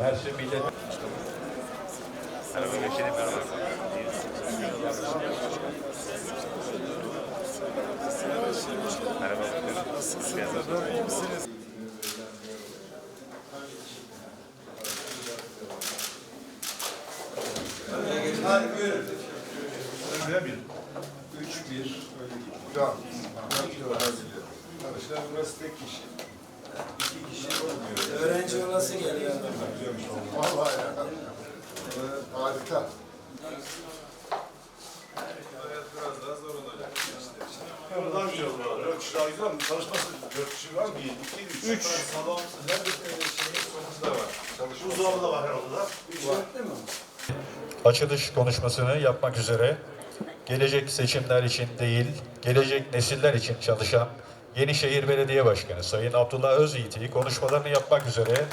Mersin Millet Merhaba Beşir'im merhaba. Merhaba. Nasılsınız? Hadi buyurun. Öyle bir. 3-1 öyle gidiyor. Tamam. Arkadaşlar burası tek kişi. İki kişi olmuyor. Öğrenci olası geliyor. Vallahi ya. Ee, harika. Biraz daha zor olacak. Ama daha güzel olur. Dört kişi daha güzel ama çalışması dört kişi var mı? İki, üç. Üç. Salon, her bir sonunda var. Çalışma. Buzdolabı da var herhalde da. Değil mi? açılış konuşmasını yapmak üzere gelecek seçimler için değil, gelecek nesiller için çalışan Yenişehir Belediye Başkanı Sayın Abdullah Özyiğit'i konuşmalarını yapmak üzere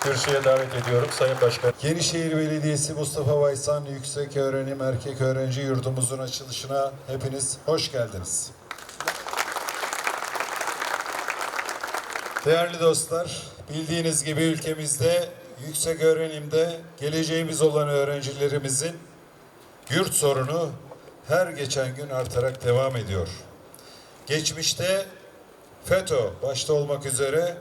kürsüye davet ediyorum Sayın Başkan. Yenişehir Belediyesi Mustafa Baysan Yüksek Öğrenim Erkek Öğrenci Yurdumuzun açılışına hepiniz hoş geldiniz. Değerli dostlar, bildiğiniz gibi ülkemizde yüksek öğrenimde geleceğimiz olan öğrencilerimizin yurt sorunu her geçen gün artarak devam ediyor. Geçmişte FETÖ başta olmak üzere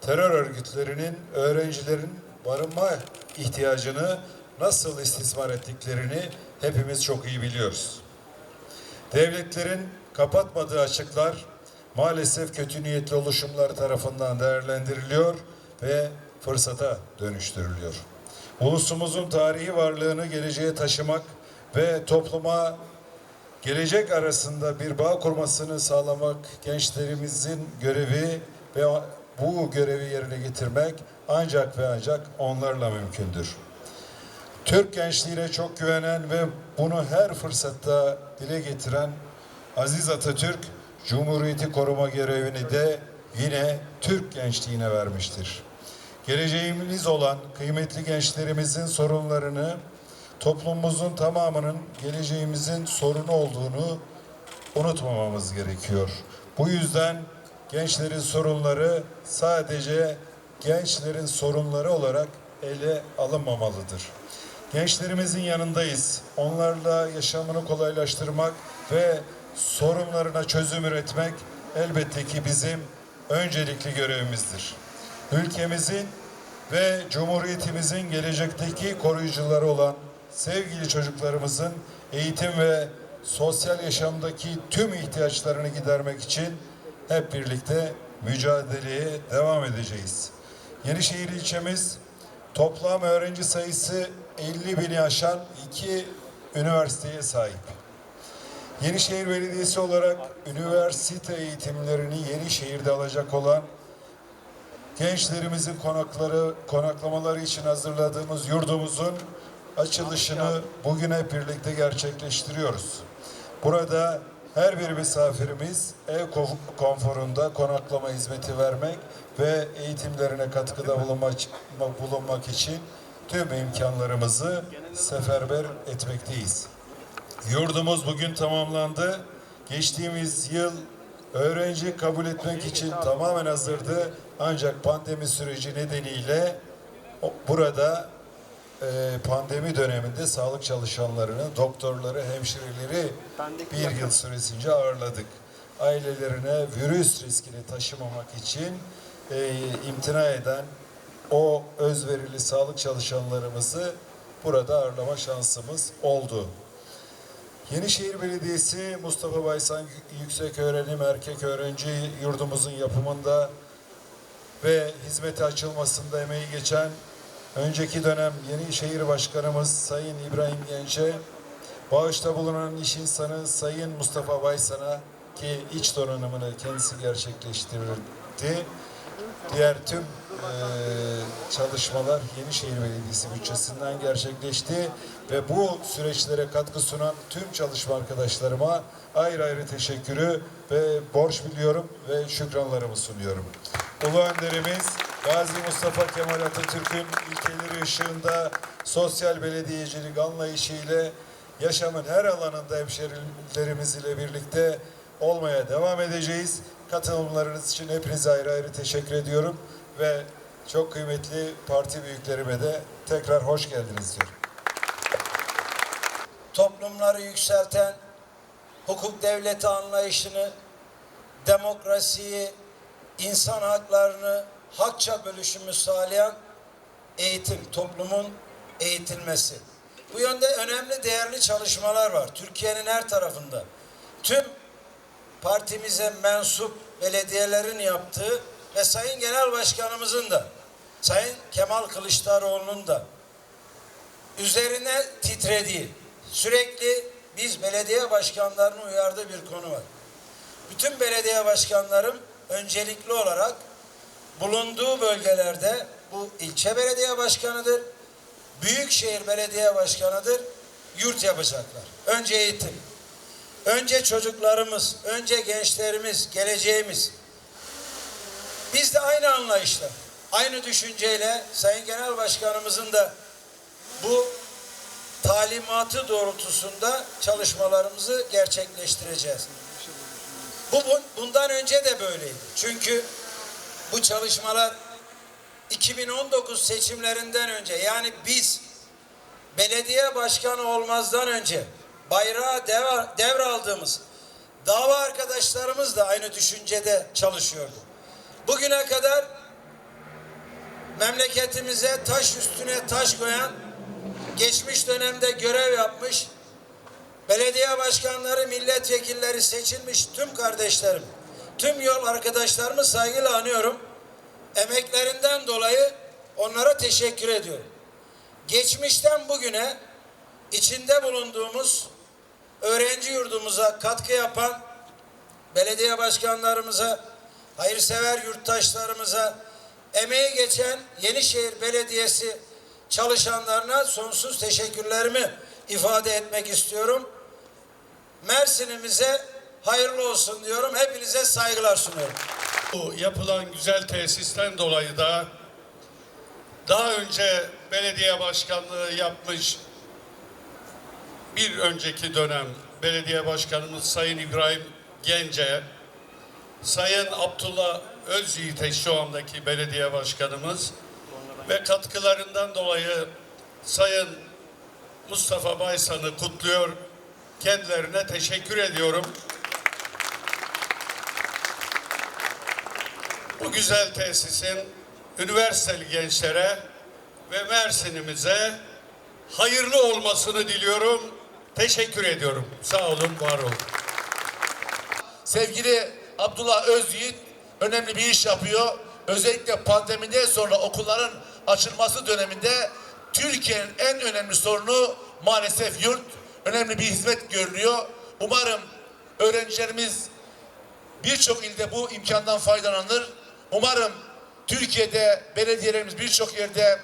terör örgütlerinin öğrencilerin barınma ihtiyacını nasıl istismar ettiklerini hepimiz çok iyi biliyoruz. Devletlerin kapatmadığı açıklar maalesef kötü niyetli oluşumlar tarafından değerlendiriliyor ve fırsata dönüştürülüyor. Ulusumuzun tarihi varlığını geleceğe taşımak ve topluma gelecek arasında bir bağ kurmasını sağlamak gençlerimizin görevi ve bu görevi yerine getirmek ancak ve ancak onlarla mümkündür. Türk gençliğine çok güvenen ve bunu her fırsatta dile getiren Aziz Atatürk, Cumhuriyeti koruma görevini de yine Türk gençliğine vermiştir. Geleceğimiz olan kıymetli gençlerimizin sorunlarını toplumumuzun tamamının geleceğimizin sorunu olduğunu unutmamamız gerekiyor. Bu yüzden gençlerin sorunları sadece gençlerin sorunları olarak ele alınmamalıdır. Gençlerimizin yanındayız. Onlarla yaşamını kolaylaştırmak ve sorunlarına çözüm üretmek elbette ki bizim öncelikli görevimizdir. Ülkemizin ve Cumhuriyetimizin gelecekteki koruyucuları olan sevgili çocuklarımızın eğitim ve sosyal yaşamdaki tüm ihtiyaçlarını gidermek için hep birlikte mücadeleye devam edeceğiz. Yenişehir ilçemiz toplam öğrenci sayısı 50 bini aşan iki üniversiteye sahip. Yenişehir Belediyesi olarak üniversite eğitimlerini Yenişehir'de alacak olan gençlerimizin konakları, konaklamaları için hazırladığımız yurdumuzun açılışını bugün hep birlikte gerçekleştiriyoruz. Burada her bir misafirimiz ev ko- konforunda konaklama hizmeti vermek ve eğitimlerine katkıda bulunmak, bulunmak için tüm imkanlarımızı seferber etmekteyiz. Yurdumuz bugün tamamlandı. Geçtiğimiz yıl öğrenci kabul etmek için tamamen hazırdı. Ancak pandemi süreci nedeniyle burada e, pandemi döneminde sağlık çalışanlarını, doktorları, hemşireleri bir yıl süresince ağırladık. Ailelerine virüs riskini taşımamak için e, imtina eden o özverili sağlık çalışanlarımızı burada ağırlama şansımız oldu. Yenişehir Belediyesi Mustafa Baysan Yüksek Öğrenim Erkek Öğrenci Yurdumuzun yapımında ve hizmete açılmasında emeği geçen önceki dönem Yenişehir Başkanımız Sayın İbrahim Genç'e, bağışta bulunan iş insanı Sayın Mustafa Baysan'a ki iç donanımını kendisi gerçekleştirdi. Diğer tüm eee, çalışmalar Yenişehir Belediyesi bütçesinden gerçekleşti ve bu süreçlere katkı sunan tüm çalışma arkadaşlarıma ayrı ayrı teşekkürü ve borç biliyorum ve şükranlarımı sunuyorum. Ulu önderimiz Gazi Mustafa Kemal Atatürk'ün ilkeleri ışığında sosyal belediyecilik anlayışıyla yaşamın her alanında hemşerilerimiz ile birlikte olmaya devam edeceğiz. Katılımlarınız için hepinize ayrı ayrı teşekkür ediyorum ve çok kıymetli parti büyüklerime de tekrar hoş geldiniz diyorum. Toplumları yükselten, hukuk devleti anlayışını, demokrasiyi, insan haklarını hakça bölüşümü sağlayan eğitim, toplumun eğitilmesi. Bu yönde önemli değerli çalışmalar var. Türkiye'nin her tarafında. Tüm partimize mensup belediyelerin yaptığı ve Sayın Genel Başkanımızın da, Sayın Kemal Kılıçdaroğlu'nun da üzerine titrediği, sürekli biz belediye başkanlarını uyardığı bir konu var. Bütün belediye başkanlarım öncelikli olarak bulunduğu bölgelerde bu ilçe belediye başkanıdır, büyükşehir belediye başkanıdır, yurt yapacaklar. Önce eğitim, önce çocuklarımız, önce gençlerimiz, geleceğimiz. Biz de aynı anlayışla, aynı düşünceyle Sayın Genel Başkanımızın da bu talimatı doğrultusunda çalışmalarımızı gerçekleştireceğiz. Bu bu- bundan önce de böyleydi. Çünkü bu çalışmalar 2019 seçimlerinden önce yani biz belediye başkanı olmazdan önce bayrağı dev, devraldığımız dava arkadaşlarımız da aynı düşüncede çalışıyordu. Bugüne kadar memleketimize taş üstüne taş koyan geçmiş dönemde görev yapmış belediye başkanları, milletvekilleri seçilmiş tüm kardeşlerim, tüm yol arkadaşlarımı saygıyla anıyorum. Emeklerinden dolayı onlara teşekkür ediyorum. Geçmişten bugüne içinde bulunduğumuz öğrenci yurdumuza katkı yapan belediye başkanlarımıza, hayırsever yurttaşlarımıza, emeği geçen Yenişehir Belediyesi çalışanlarına sonsuz teşekkürlerimi ifade etmek istiyorum. Mersin'imize hayırlı olsun diyorum. Hepinize saygılar sunuyorum. Bu yapılan güzel tesisten dolayı da daha önce belediye başkanlığı yapmış bir önceki dönem belediye başkanımız Sayın İbrahim Gence, Sayın Abdullah Özyiğit'e şu andaki belediye başkanımız ve katkılarından dolayı Sayın Mustafa Baysan'ı kutluyor. Kendilerine teşekkür ediyorum. Bu güzel tesisin üniversiteli gençlere ve Mersin'imize hayırlı olmasını diliyorum. Teşekkür ediyorum. Sağ olun, var olun. Sevgili Abdullah Özyiğit önemli bir iş yapıyor. Özellikle pandemiden sonra okulların açılması döneminde Türkiye'nin en önemli sorunu maalesef yurt. Önemli bir hizmet görülüyor. Umarım öğrencilerimiz birçok ilde bu imkandan faydalanır. Umarım Türkiye'de belediyelerimiz birçok yerde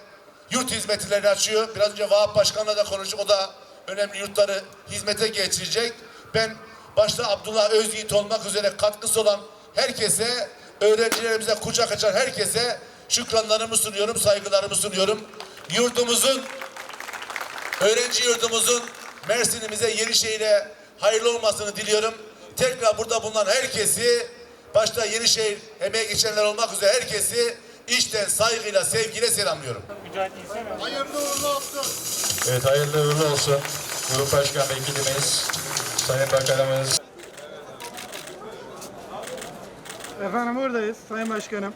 yurt hizmetlerini açıyor. Biraz önce Vahap Başkan'la da konuştuk. O da önemli yurtları hizmete geçirecek. Ben başta Abdullah Özyiğit olmak üzere katkısı olan herkese, öğrencilerimize kucak açan herkese şükranlarımı sunuyorum, saygılarımı sunuyorum. Yurdumuzun, öğrenci yurdumuzun Mersin'imize, Yenişehir'e hayırlı olmasını diliyorum. Tekrar burada bulunan herkesi, başta Yenişehir emeğe geçenler olmak üzere herkesi içten saygıyla, sevgiyle selamlıyorum. Mücahit İnsan Evet hayırlı uğurlu olsun. Grup Başkan Vekilimiz, Sayın Bakanımız, Efendim buradayız Sayın Başkanım.